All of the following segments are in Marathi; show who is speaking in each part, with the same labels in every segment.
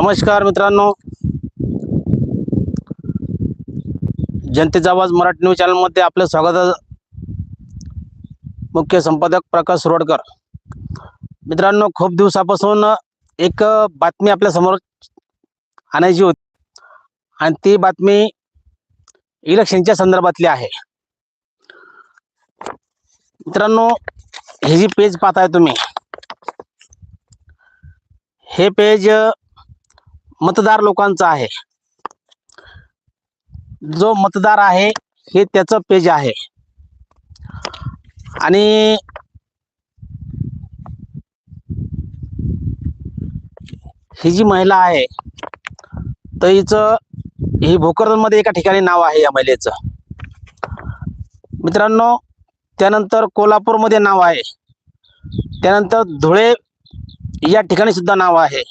Speaker 1: नमस्कार मित्रांनो. जनतेचा आवाज मराठी न्यूज चॅनलमध्ये आपलं स्वागत मुख्य संपादक प्रकाश रोडकर. मित्रांनो खूप दिवसापासून एक बातमी आपल्यासमोर आणायची होती. आणि ती बातमी इलेक्शनच्या संदर्भातली आहे. मित्रांनो हे जी पेज पाहताय तुम्ही हे पेज मतदार लोकांचं आहे. जो मतदार आहे हे त्याचं पेज आहे. आणि ही जी महिला आहे तर हिचं ही भोकरदनमध्ये एका ठिकाणी नाव आहे या महिलेचं. मित्रांनो त्यानंतर कोल्हापूरमध्ये नाव आहे. त्यानंतर धुळे या ठिकाणी सुद्धा नाव आहे.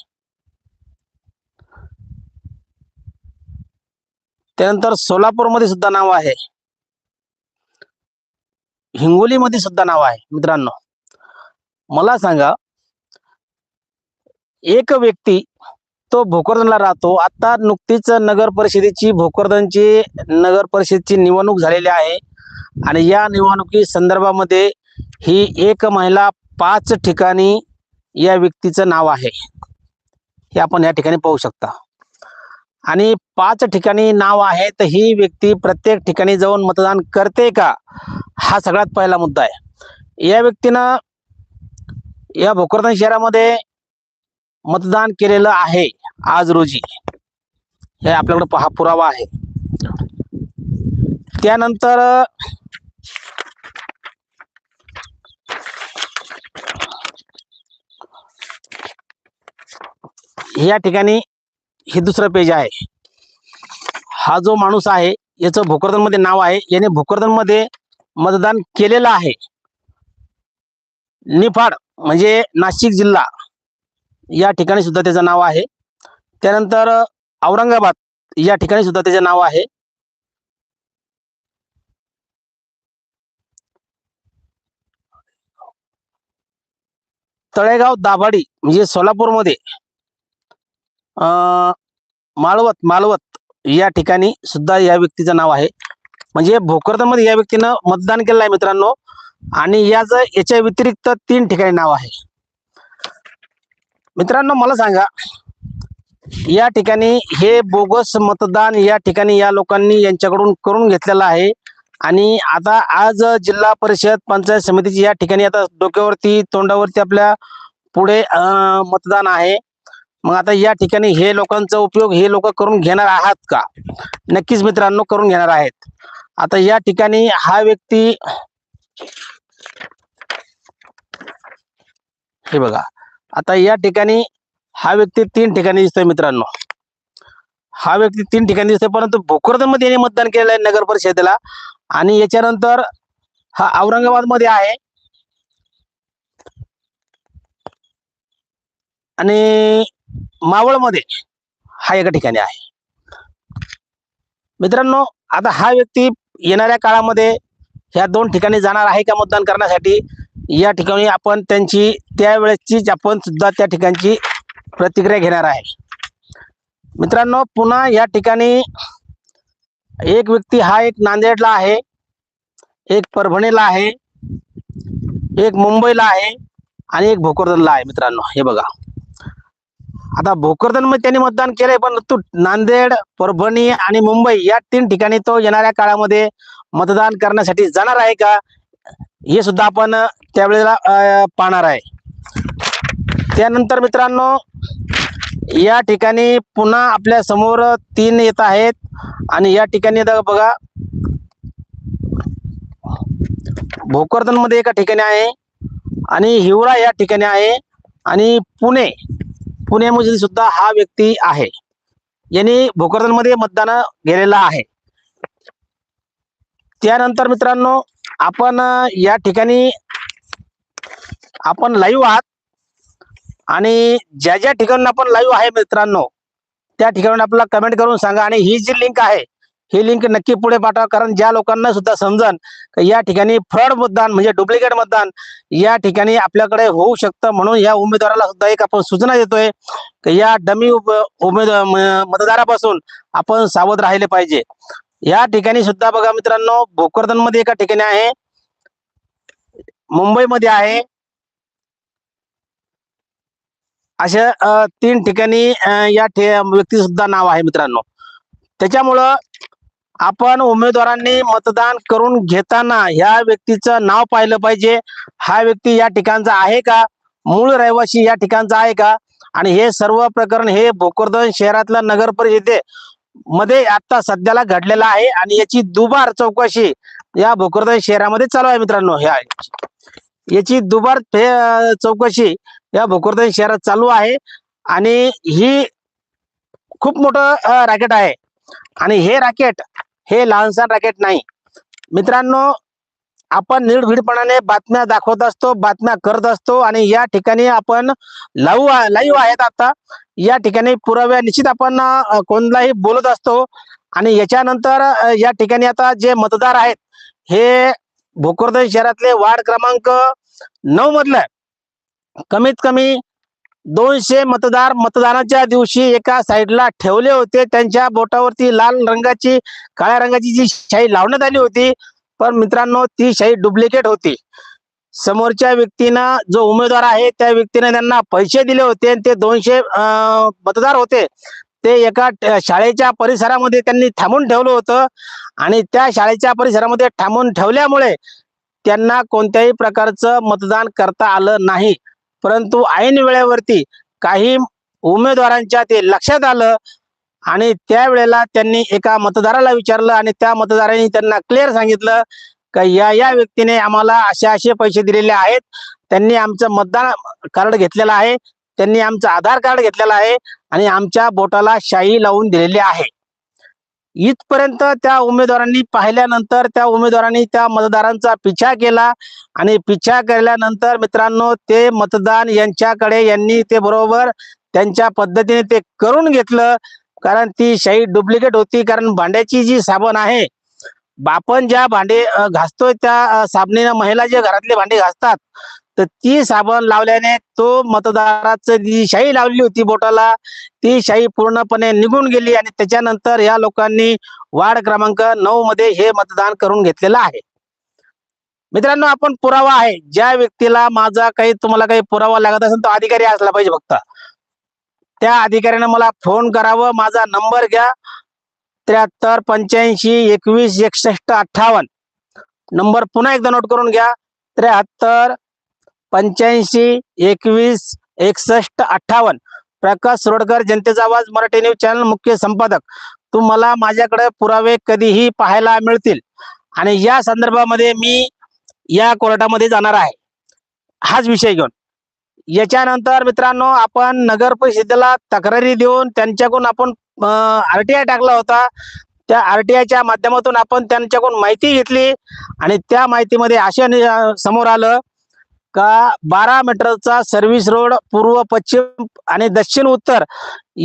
Speaker 1: त्यानंतर सोलापूरमध्ये सुद्धा नाव आहे. हिंगोलीमध्ये सुद्धा नाव आहे मित्रांनो. मला सांगा एक व्यक्ती तो भोकरदनला राहतो. आता नुकतीच नगर परिषदेची भोकरदनची नगर परिषदेची निवडणूक झालेली आहे. आणि या निवडणुकी संदर्भामध्ये ही एक महिला पाच ठिकाणी या व्यक्तीचं नाव आहे. हे आपण या ठिकाणी पाहू शकता. आणि पाच ठिकाणी नाव आहे तर ही व्यक्ती प्रत्येक ठिकाणी जाऊन मतदान करते का? हा सगळ्यात पहिला मुद्दा आहे. या व्यक्तीनं या भोकरदन शहरामध्ये मतदान केलेलं आहे आज रोजी. हे आपल्याकडे पहा पुरावा आहे. त्यानंतर या ठिकाणी हे दुसरं पेज आहे. हा जो माणूस आहे याचं भोकरदनमध्ये नाव आहे. याने भोकरदनमध्ये मतदान केलेलं आहे. निफाड म्हणजे नाशिक जिल्हा या ठिकाणी सुद्धा त्याचं नाव आहे. त्यानंतर औरंगाबाद या ठिकाणी सुद्धा त्याचे नाव आहे. तळेगाव दाभाडी म्हणजे सोलापूरमध्ये अं, माळवत मालवत या ठिकाणी सुद्धा या व्यक्तीचं नाव आहे. म्हणजे भोकरदनमध्ये या व्यक्तीनं मतदान केलं आहे मित्रांनो. आणि याच याच्या व्यतिरिक्त तीन ठिकाणी नाव आहे. मित्रांनो मला सांगा या ठिकाणी हे बोगस मतदान या ठिकाणी या लोकांनी यांच्याकडून करून घेतलेलं आहे. आणि आता आज जिल्हा परिषद पंचायत समितीची या ठिकाणी आता डोक्यावरती तोंडावरती आपल्या पुढे मतदान आहे. मग आता या ठिकाणी हे लोकांचा उपयोग हे लोक करून घेणार आहात का? नक्कीच मित्रांनो करून घेणार आहेत. आता या ठिकाणी हा व्यक्ती हे बघा. आता या ठिकाणी हा व्यक्ती तीन ठिकाणी दिसतोय मित्रांनो. हा व्यक्ती तीन ठिकाणी दिसतोय परंतु भोकरदनमध्ये याने मतदान केलेलं आहे नगर परिषदेला. आणि याच्यानंतर हा औरंगाबादमध्ये आहे. आणि मावळमध्ये हा एका ठिकाणी आहे. मित्रांनो आता हा व्यक्ती येणाऱ्या काळामध्ये ह्या दोन ठिकाणी जाणार आहे का मतदान करण्यासाठी? या ठिकाणी आपण त्यांची त्यावेळेसची आपण सुद्धा त्या ठिकाणची प्रतिक्रिया घेणार आहे. मित्रांनो पुन्हा या ठिकाणी एक व्यक्ती हा एक नांदेडला आहे एक परभणीला आहे एक मुंबईला आहे आणि एक भोकरदनला आहे मित्रांनो. हे बघा. आता भोकरदनमध्ये त्यांनी मतदान केलंय पण तू नांदेड परभणी आणि मुंबई या तीन ठिकाणी तो येणाऱ्या काळामध्ये मतदान करण्यासाठी जाणार आहे का? हे सुद्धा आपण त्यावेळेला पाहणार आहे. त्यानंतर मित्रांनो या ठिकाणी पुन्हा आपल्यासमोर तीन येत आहेत आणि या ठिकाणी बघा भोकरदनमध्ये एका ठिकाणी आहे आणि हिवरा या ठिकाणी आहे आणि पुणे पुण्यामध्ये सुद्धा हा व्यक्ती आहे. यांनी भोकरदनमध्ये मतदान गेलेला आहे. त्यानंतर मित्रांनो आपण या ठिकाणी आपण लाईव्ह आहात. आणि ज्या ज्या ठिकाणी आपण लाईव्ह आहे मित्रांनो त्या ठिकाणी आपल्याला कमेंट करून सांगा. आणि ही जी लिंक आहे ही लिंक नक्की पुढे पाठवा कारण ज्या लोकांना सुद्धा समजन या ठिकाणी फ्रॉड मतदान म्हणजे डुप्लिकेट मतदान या ठिकाणी आपल्याकडे होऊ शकतं म्हणून या उमेदवाराला सुद्धा एक आपण सूचना देतोय या डमी उमेद मतदारापासून आपण सावध राहिले पाहिजे. या ठिकाणी सुद्धा बघा मित्रांनो भोकरदनमध्ये एका ठिकाणी आहे. मुंबईमध्ये आहे. अशा तीन ठिकाणी या व्यक्ती सुद्धा नाव आहे मित्रांनो. त्याच्यामुळं आपण उमेदवारांनी मतदान करून घेताना ह्या व्यक्तीचं नाव पाहिलं पाहिजे. हा व्यक्ती या ठिकाणचा आहे का? मूळ रहिवासी या ठिकाणचा आहे का? आणि हे सर्व प्रकरण हे भोकरदन शहरातल्या नगर परिषदे मध्ये आता सध्याला घडलेलं आहे आणि याची दुबार चौकशी या भोकरदन शहरामध्ये चालू आहे मित्रांनो. ह्या याची दुबार चौकशी या भोकरदन शहरात चालू आहे आणि ही खूप मोठं रॅकेट आहे. आणि हे रॅकेट हे लहानसा रॅकेट नाही. मित्रांनो आपण निर्भीडपणाने बातम्या दाखवत असतो बातम्या करत असतो आणि या ठिकाणी आपण लाईव्ह लाईव्ह आहेत आता. या ठिकाणी पुराव्या निश्चित आपण कोणलाही बोलत असतो. आणि याच्यानंतर या ठिकाणी आता जे मतदार आहेत हे भोकरदन शहरातले वार्ड क्रमांक नऊ मधलं कमीत कमी दोनशे मतदार मतदानाच्या दिवशी एका साईडला ठेवले होते. त्यांच्या बोटावरती लाल रंगाची काळ्या रंगाची जी शाई लावण्यात आली होती पण मित्रांनो ती शाई डुप्लिकेट होती. समोरच्या व्यक्तीनं जो उमेदवार आहे त्या व्यक्तीने त्यांना पैसे दिले होते आणि ते दोनशे मतदार होते. ते एका शाळेच्या परिसरामध्ये त्यांनी थांबून ठेवलं होतं आणि त्या शाळेच्या परिसरामध्ये थांबून ठेवल्यामुळे त्यांना कोणत्याही प्रकारचं मतदान करता आलं नाही. परंतु ऐन वेळेवरती काही उमेदवारांच्या ते लक्षात आलं आणि त्यावेळेला त्यांनी एका मतदाराला विचारलं आणि त्या मतदारांनी त्यांना क्लिअर सांगितलं का या या व्यक्तीने आम्हाला असे असे पैसे दिलेले आहेत. त्यांनी आमचं मतदान कार्ड घेतलेलं आहे. त्यांनी आमचं आधार कार्ड घेतलेलं आहे आणि आमच्या बोटाला शाई लावून दिलेली आहे. इथपर्यंत त्या उमेदवारांनी पाहिल्यानंतर त्या उमेदवारांनी त्या मतदारांचा पिछा केला आणि पिछा केल्यानंतर मित्रांनो ते मतदान यांच्याकडे यांनी ते बरोबर त्यांच्या पद्धतीने ते करून घेतलं. कारण ती शाई डुप्लिकेट होती. कारण भांड्याची जी साबण आहे आपण ज्या भांडे घासतोय त्या साबणीनं महिला जे घरातले भांडे घासतात तर ती साबण लावल्याने तो मतदाराचं जी शाही लावली होती बोटाला ती शाही पूर्णपणे निघून गेली आणि त्याच्यानंतर या लोकांनी वार्ड क्रमांक नऊ मध्ये हे मतदान करून घेतलेलं आहे. मित्रांनो आपण पुरावा आहे. ज्या व्यक्तीला माझा काही तुम्हाला काही पुरावा लागत असेल तो अधिकारी असला पाहिजे फक्त. त्या अधिकाऱ्याने मला फोन करावं. माझा नंबर घ्या. त्र्याहत्तर पंच्याऐंशी एकवीस एकसष्ट अठ्ठावन्न. नंबर पुन्हा एकदा नोट करून घ्या. त्र्याहत्तर पंच्याऐंशी एकवीस एकसष्ट अठ्ठावन्न. प्रकाश रोडकर जनतेचा आवाज मराठी न्यूज चॅनल मुख्य संपादक. तुम्हाला माझ्याकडे पुरावे कधीही पाहायला मिळतील. आणि या संदर्भामध्ये मी या कोर्टामध्ये जाणार आहे. हाच विषय घेऊन. याच्यानंतर मित्रांनो आपण नगर परिषदेला तक्रारी देऊन त्यांच्याकडून आपण आरटीआय टाकला होता. त्या आरटीआयच्या माध्यमातून आपण त्यांच्याकडून माहिती घेतली. आणि त्या माहितीमध्ये असे समोर आलं का बारा मीटरचा सर्व्हिस रोड पूर्व पश्चिम आणि दक्षिण उत्तर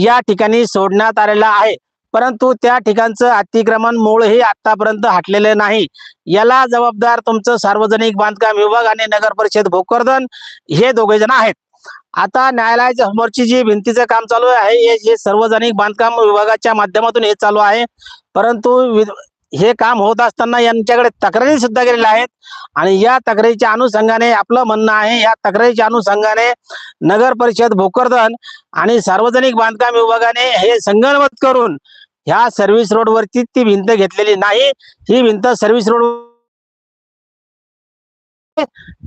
Speaker 1: या ठिकाणी सोडण्यात आलेला आहे. परंतु त्या ठिकाणचं अतिक्रमण मूळही आतापर्यंत हटलेले नाही. याला जबाबदार तुमचं सार्वजनिक बांधकाम विभाग आणि नगर परिषद भोकरदन हे दोघे जण आहेत. आता न्यायालयाच्या समोरची जी भिंतीचं काम चालू आहे हे हे सार्वजनिक बांधकाम विभागाच्या माध्यमातून हे चालू आहे. परंतु हे काम होत असताना यांच्याकडे तक्रारी सुद्धा गेलेल्या आहेत. आणि या तक्रारीच्या अनुषंगाने आपलं म्हणणं आहे या तक्रारीच्या अनुषंगाने नगर परिषद भोकरदन आणि सार्वजनिक बांधकाम विभागाने हे संगणमत करून ह्या सर्व्हिस रोडवरती ती भिंत घेतलेली नाही. ही भिंत सर्व्हिस रोड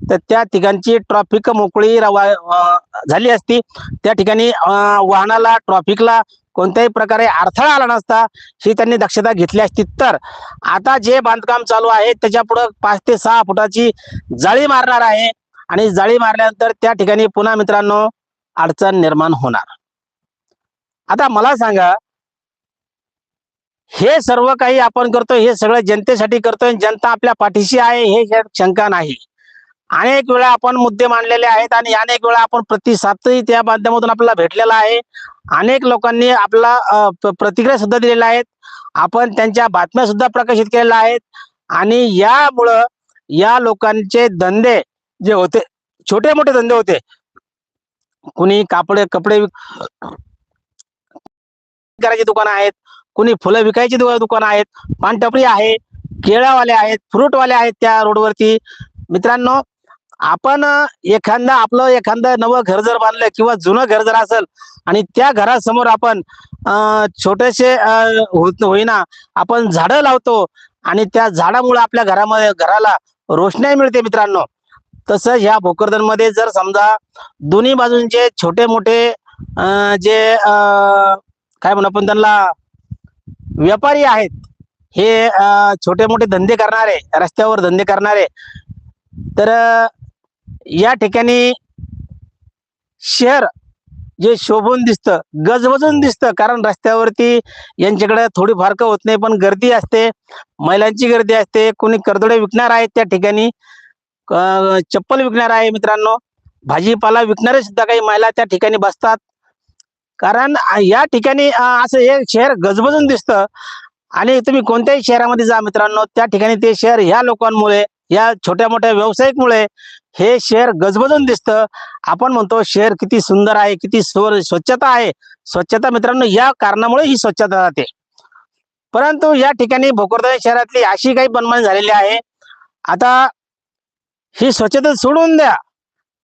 Speaker 1: तर त्या ठिकाणची ट्रॉफिक मोकळी रवा झाली असती. त्या ठिकाणी वाहनाला ट्रॉफिकला कोणत्याही प्रकारे अडथळा आला नसता ही त्यांनी दक्षता घेतली असती. तर आता जे बांधकाम चालू आहे त्याच्या पुढं पाच ते सहा फुटाची जाळी मारणार आहे. आणि जाळी मारल्यानंतर त्या ठिकाणी पुन्हा मित्रांनो अडचण निर्माण होणार. आता मला सांगा हे सर्व काही आपण करतोय हे सगळं जनतेसाठी करतोय जनता आपल्या पाठीशी आहे हे शंका नाही. अनेक वेळा आपण मुद्दे मांडलेले आहेत आणि अनेक वेळा आपण प्रतिसादही त्या माध्यमातून आपल्याला भेटलेला आहे. अनेक लोकांनी आपला प्रतिक्रिया सुद्धा दिलेल्या आहेत. आपण त्यांच्या बातम्या सुद्धा प्रकाशित केलेल्या आहेत. आणि यामुळं या लोकांचे धंदे जे होते छोटे मोठे धंदे होते. कुणी कापडे कपडे करायचे करायची दुकानं आहेत. कुणी फुलं विकायची दुकान दुकानं आहेत. पानटपरी आहे केळावाले आहेत फ्रूटवाले आहेत त्या रोडवरती. मित्रांनो आपण एखादा आपलं एखादं नवं घर जर बांधलं किंवा जुनं घर जर असेल आणि त्या घरासमोर आपण अं, छोटेसे अं, होईना आपण झाडं लावतो आणि त्या झाडामुळे आपल्या घरामध्ये घराला रोषणाई मिळते मित्रांनो. तसं ह्या भोकरदनमध्ये जर समजा दोन्ही बाजूंचे छोटे मोठे अं, जे अं, काय म्हणू आपण त्यांना व्यापारी आहेत हे अं, छोटे मोठे धंदे करणारे रस्त्यावर धंदे करणारे तर या ठिकाणी शहर जे शोभून दिसतं गजबजून दिसतं कारण रस्त्यावरती यांच्याकडे थोडी फारक होत नाही पण गर्दी असते महिलांची गर्दी असते कोणी करदोडे विकणार आहेत त्या ठिकाणी चप्पल विकणार आहे मित्रांनो भाजीपाला विकणारे सुद्धा काही महिला त्या ठिकाणी बसतात. कारण या ठिकाणी असं हे शहर गजबजून दिसतं. आणि तुम्ही कोणत्याही शहरामध्ये जा मित्रांनो त्या ठिकाणी ते शहर ह्या लोकांमुळे या छोट्या मोठ्या व्यावसायिकमुळे हे शहर गजबजून दिसतं. आपण म्हणतो शहर किती सुंदर आहे किती स्वच्छता आहे. स्वच्छता मित्रांनो या कारणामुळे ही स्वच्छता जाते. परंतु या ठिकाणी भोकरदन शहरातली अशी काही बनमान झालेली आहे. आता ही स्वच्छता सोडून द्या.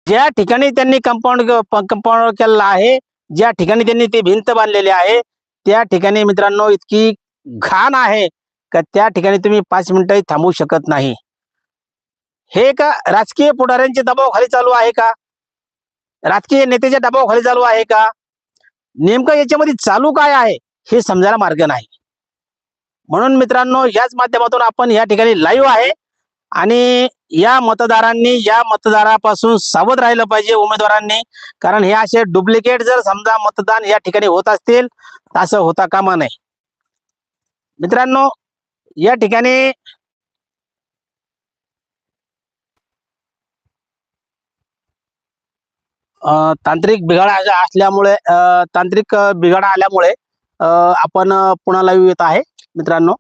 Speaker 1: ज्या ठिकाणी त्यांनी कंपाऊंड कंपाऊंड केलेलं आहे ज्या ठिकाणी त्यांनी ती भिंत बांधलेली आहे त्या ठिकाणी मित्रांनो इतकी घाण आहे का त्या ठिकाणी तुम्ही पाच मिनिटही थांबू शकत नाही. हे का राजकीय पुढाऱ्यांचे दबाव खाली चालू आहे का? राजकीय नेत्याच्या दबावाखाली चालू आहे का? नेमकं याच्यामध्ये चालू काय आहे हे समजायला मार्ग नाही. म्हणून मित्रांनो याच माध्यमातून आपण या ठिकाणी लाईव्ह आहे आणि या मतदारांनी या मतदारापासून सावध राहिलं पाहिजे उमेदवारांनी. कारण हे असे डुप्लिकेट जर समजा मतदान या ठिकाणी होत असतील असं होता कामा नये. मित्रांनो या ठिकाणी तांत्रिक बिघाड असल्यामुळे अ, तांत्रिक बिघाड आल्यामुळे अ, आपण पुन्हा लाईव्ह येत आहे. मित्रांनो